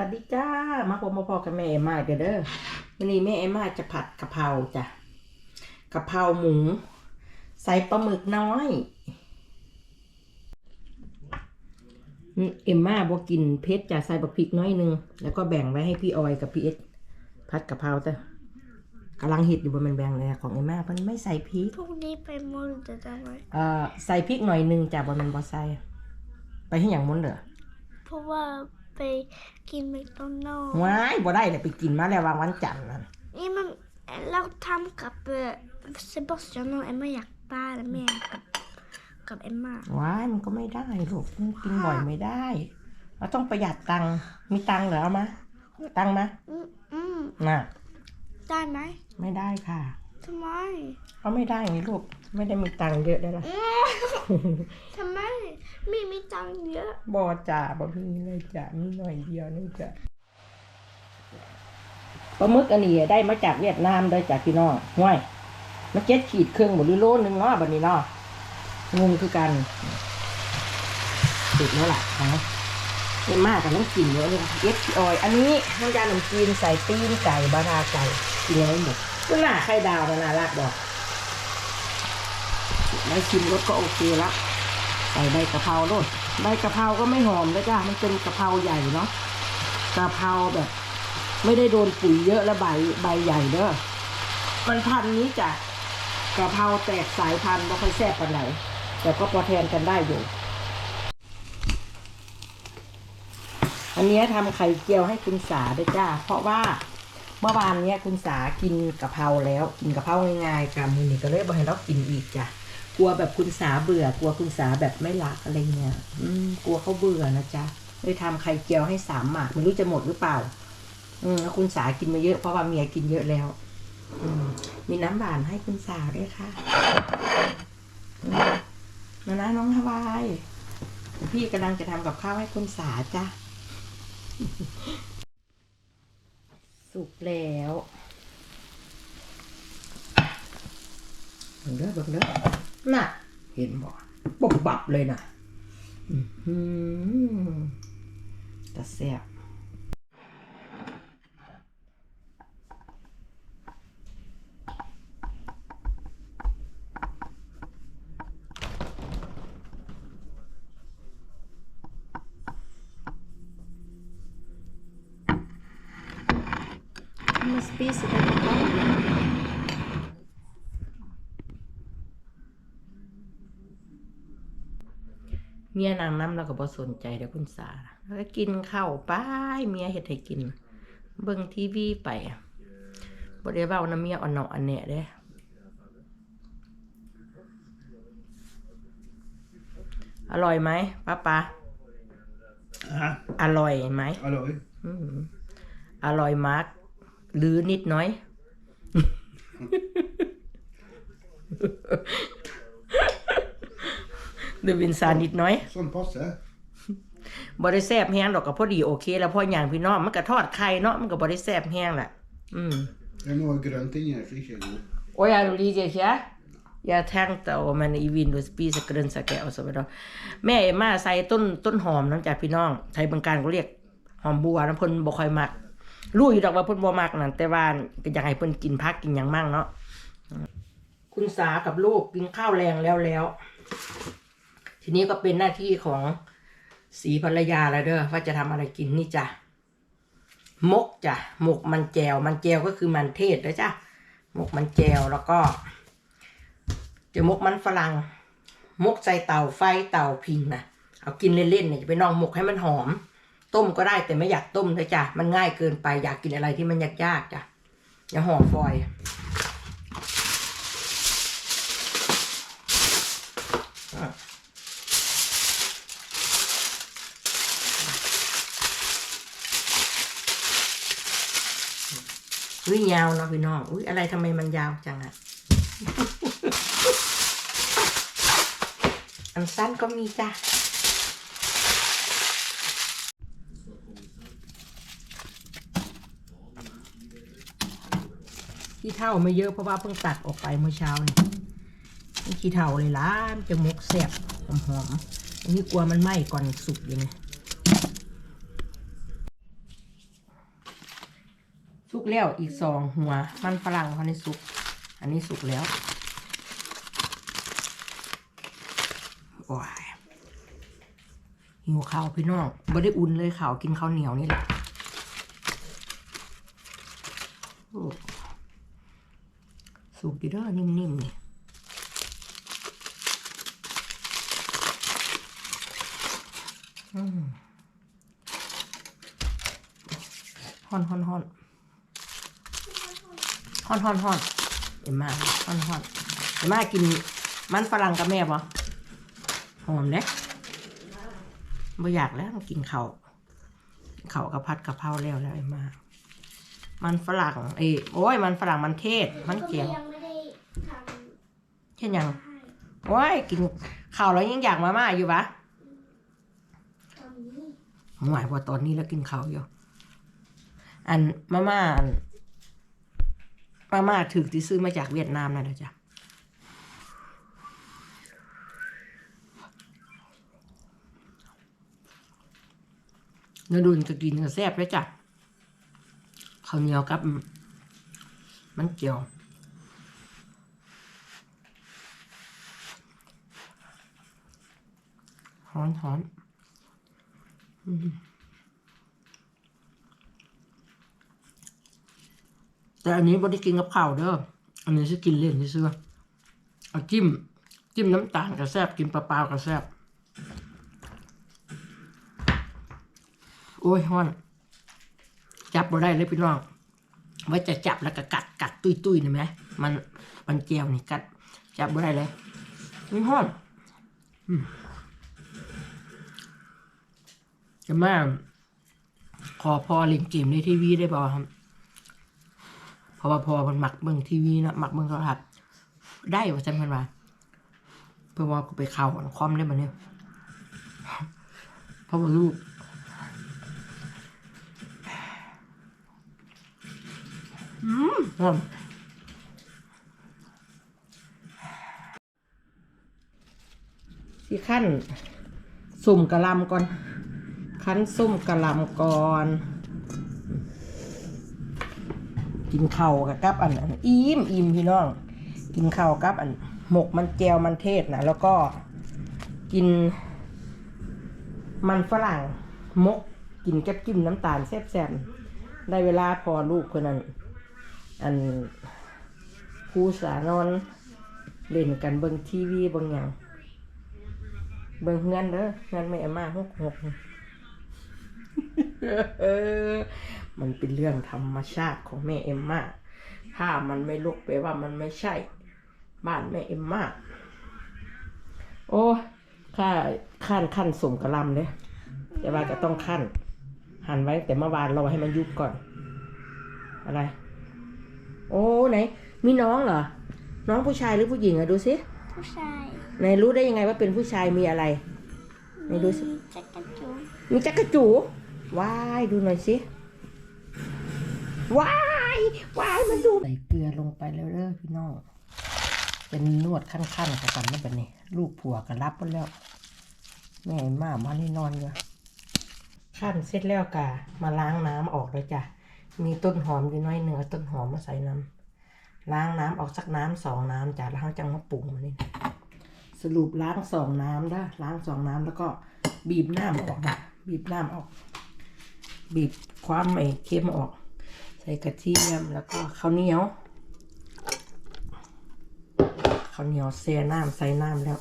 วัสดีจ้า มาพบมาพอกับแม่เอมมาเด้อเด้อวันนี้แม่เอมมาจะผัดกะเพราจ้ะกะเพราหมู ใส่ปลาหมึกน้อยอืมเอมมาบอกกินเผ็ดจะใส่บักพริกน้อยหนึง แล้วก็แบ่งไว้ให้พี่ออยกับพี่เอสผัดกะเพราแต่กำลังเห็ดอยู่บนมันแบ่งเลยอะของเอมมาเพิ่นไม่ใส่พริกพรุ่งนี้ไปมอลจะได้ไหมเอ่อใส่พริกหน่อยหนึงจ้ะบนมันบอใส่ไปให้อย่างมุนเหรอเพราะว่า ไปกินแมคโดนัลด์ว้ายบ่ได้เลยไปกินมาแล้ววางวันจันทร์นั่นนี่มันเราทำกับเซบาสเตียโนเอ็มมาอยากป้าและแม่กับกับเอ็มมาว้ายมันก็ไม่ได้ลูกมันกินบ่อยไม่ได้ เราต้องประหยัดตังค์มีตังค์เหรอเอามาตังค์มาอืมอืมน่ะได้ไหมไม่ได้ค่ะทำไม ก็ไม่ได้ไงลูกไม่ได้มีตังค์เยอะได้ละอืมทำไม มีมีตังค์เยอะบอจ่าบอมีเลยจ้ะมีหน่อยเดียวนี่จ้ะปลาหมึกอันนี้ได้มาจากเวียดนามได้จากพี่น้องห้วยมาเจ็ดขีดเครึ่องหมดหรือโลนึงเนาะบัดนี้เนาะงงคือกันติดแล้วล่ะนะไม่มากกันต้องกินเยอะเลยเย็ดพี่ออยอันนี้น้ำยาขนมจีนใส่ตีนไก่บาราไก่กินยังไม่หมดก็น่าไข่ดาวนะน่ารักดอกได้วชิมรสก็โอเคละ ใส่ใบกะเพราโลดใบกะเพราก็ไม่หอมเลยจ้ะมันเป็นกะเพราใหญ่เนาะกะเพราแบบ ไม่ได้โดนปุ๋ยเยอะแล้วใบใบใหญ่เด้อมันพันนี้จ้ะกะเพราแตกสายพันธุ์ไม่ค่อยแซ่บปานไหนแต่ก็พอแทนกันได้อยู่อันเนี้ยทำไข่เจียวให้คุณสาด้วยจ้า เพราะว่าเมื่อวานเนี้ยคุณสากินกะเพราแล้ว กินกะเพราง่ายๆกับมือนี่ก็เลยบอกให้เรากินอีกจ้ะ กลัวแบบคุณสาเบื่อ กลัวคุณสาแบบไม่รักอะไรเงี้ยอืมกลัวเขาเบื่อนะจ๊ะเลยทำไข่เจียวให้สามหมากไม่รู้จะหมดหรือเปล่า อืมแล้วคุณสากินมาเยอะเพราะว่าเมียกินเยอะแล้ว อืมมีน้ำหวานให้คุณสาด้วยค่ะมนะนะน้องฮาวายพี่กำลังจะทำกับข้าวให้คุณสาจ้ะสุกแล้วเบิ่งเด้อเบิ่งเด้อ น่ะ เห็นบ่บบบบับเลยนะตะแซ่บมาสปีสกันก่อน มียนางน้ำเราก็บ่สนใจเดี๋ยวคุณสาแล้วก็กินข้าวไปเมียเฮ็ดให้กิน เบิ่งทีวีไปบ่ได้เว้านํเมียอ่อนเนาะอันเนี้ยเด้อร่อยไหมป้าปา Ja, อร่อยไหม hallå. อืมอร่อยมาก หรือนิดน้อย ดูวินซานิดน้อย Sån passe. บริแซบแห้งดอกก็พอดีโอเค แล้วพออย่างพี่น้องมันก็ทอดไข่เนาะมันก็บริแซบแห้งแหละอืม Det är något grönt inne här, fick jag god. Och jag ligger här. Jag tänkte om en i Windows spisa grönsaker och så vidare. แม่เอ็มมาใส่ต้นต้นหอมน้ำจากพี่น้อง ไทยบางการก็เรียกหอมบัวน้ำเพิ่นบ่ค่อยมัก รู้อยู่ดอกว่าเพิ่นบ่มักนั่นแต่ว่าก็อยากให้เพิ่นกินผักกินหยังมั่งเนาะอืมคุณสากับลูกกินข้าวแรงแล้วแล้ว ทีนี้ก็เป็นหน้าที่ของสีภรรยาแล้วเด้อว่าจะทำอะไรกินนี่จ้ะมกจ้ะหมกมันแจวมันแจวก็คือมันเทศนะจ้ะหมกมันแจวแล้วก็ จะมกมันฝรั่งมกใส่เตาไฟเตาพิงนะเอากินเล่นๆเนี่ยจะไปนองหมกให้มันหอม ต้มก็ได้แต่ไม่อยากต้มเลยจ้ะมันง่ายเกินไปอยากกินอะไรที่มันยากๆจ้ะอย่าห่อฟอย อุ้ยยาวเนาะพี่น้องอุ้ยอะไรทำไมมันยาวจังอะอันสั้นก็มีจ้ะขี้เท่าไม่เยอะเพราะว่าเพิ่งตัดออกไปเมื่อเช้านี่ขี้เท่าเลยล่ะมันจะมกแสบหอมๆอันนี้กลัวมันไหม้ก่อนสุกยังไง กแล้วอีกสองหัว มันฝรั่งเขาในสุก อันนี้สุกแล้วโอ้ยหิวข้าวพี่น้องบ่ได้อุ่นเลยข้าวกินข้าวเหนียวนี่แหละสุกดีเด้อนิ่มๆนี่ฮอนฮอนฮอน ฮอนฮอนฮอนเอ็มมาฮอนฮอนเอ็มมากินมันฝรั่งกับแม่ปะหอมเด้บ่อยากแล้วกินเขาวเขาวกับพัดกับเพราแล้วแล้วเอ็มมา มันฝรั่งเอยโอ้ยมันฝรั่งมันเทศ มันเจียวยังไม่ได้ทเช่นหยังำให้โอ้ยกินข้าวแล้วยังอยากมาม่าอยู่ปะตอนนี้หมายว่าตอนนี้แล้วกินข้าวอยู่ อันมาม่าอัน มาม่าถึกที่ซื้อมาจากเวียดนามนั่นแหละจ้ะเนื้อดุนก็กินก็แซ่บเลยจ้ะข้าวเหนียวกับมันเจียวฮ้อนฮ้อน อืม แต่อันนี้บ่ได้กินกับข้าวเด้อ อันนี้สิกินเล่นซื่อเอาจิ้ม จิ้มน้ำตาลก็แซบกินเปล่าๆก็แซบโอ้ยฮ้อน จับบ่ได้เลยพี่น้องไว้จะจับแล้วก็กัดกัดตุยตุยนี่ไหมมันมันเจียวนี่กัด จับบ่ได้เลยมันฮ้อนจะมาขอพอเล่นเกมในทีวีได้บ่ครับ เพราะว่าพอมันหมักเบิ่งทีวีนะหมักเบิ่งโทรทัศน์ได้ว่าจันมันว่าเพื่อว่ากูไปเข้าคอมได้มาเนี่ยเพราะว่าลูกอืมหอมที่ขั้นสุ่มกระลำก่อนคั้นส้มกระลำก่อน กินข้าวกับกับอันอันอิ่มอิ่มพี่น้อง กินข้าวกับอันหมกมันแจวมันเทศนะแล้วก็กิน มันฝรั่งมกกินแกบจิ้มน้ำตาลแซ่บๆได้เวลาพอลูกคนนั้น อันครูสานอนเล่นกันเบิ่งทีวีเบางอย่างเบิ่งเงินเด้อเงินไม่เอามาหกหก มันเป็นเรื่องธรรมชาติของแม่เอ็มมาถ้ามันไม่ลุกไปว่ามันไม่ใช่ บ้านแม่เอ็มมาโอ้ข้าขั้นขั้นสมกระหลำเลยแต่ว่าก็ต้องขั้น หั่นไว้แต่เมื่อวานเราให้มันยุบก่อน อะไร โอ้ไหน มีน้องเหรอ น้องผู้ชายหรือผู้หญิงอะดูสิผู้ชายไหนรู้ได้ยังไงว่าเป็นผู้ชายมีอะไรไม่รู้สิ มีจักรจุมีจักระจู ว้ายดูหน่อยสิว้ายว้ายมันดูใส่เกลือลงไปแล้วเด้อพี่น้องเป็นนวดขั้นๆกับกันนี่แบบนี้ลูกผัวก็รับไปแล้ว แม่มามานี่นอนอยู่ขั้นเสร็จแล้วกะมาล้างน้ำออกเลยจ้ะมีต้นหอมอยู่น้อยหนึ่งเอต้นหอมมาใส่น้ำล้างน้ำออกสักน้ำสองน้ำจ้ะแล้วเราจังมาปรุงมันนี่สรุปล้างสองน้ำได้ล้างสองน้ำแล้วก็บีบน้ำออกนะบีบน้ำออก บีบความไอ้เค็มออก ใส่กระเทียมแล้วก็ข้าวเหนียวข้าวเหนียวเสียน้ำใส่น้ำแล้ว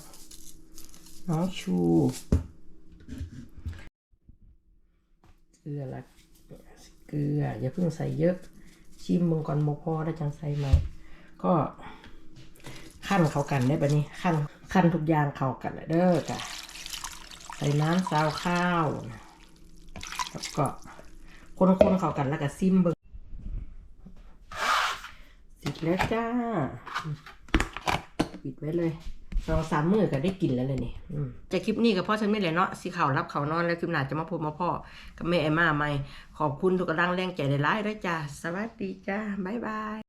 น้องชูเกลือละเกลืออย่าเพิ่งใส่เยอะ ชิมมึงก่อนโมพอได้จังใส่ไหมก็ขั้นเข้ากันได้ปะนี่ขั้นขั้นทุกอย่างเข้ากันเลยเด้อกะใส่น้ำซาวข้าว แล้วก็ คนๆเข้ากันแล้วก็ซิมเบิงเสร็จแล้วจ้าปิดไว้เลยสองสามมือก็ได้กินแล้วเลยนี่จะคลิปนี้กับพ่อฉันไม่เลยเนาะสีขาวรับเขานอนแล้วคลิปหน้าจะมาพบมาพ่อกับแม่ไอ้มาใหม่ขอบคุณทุกกำลังแรงใจในไลน์ด้วยจ้าสวัสดีจ้าบ๊ายบาย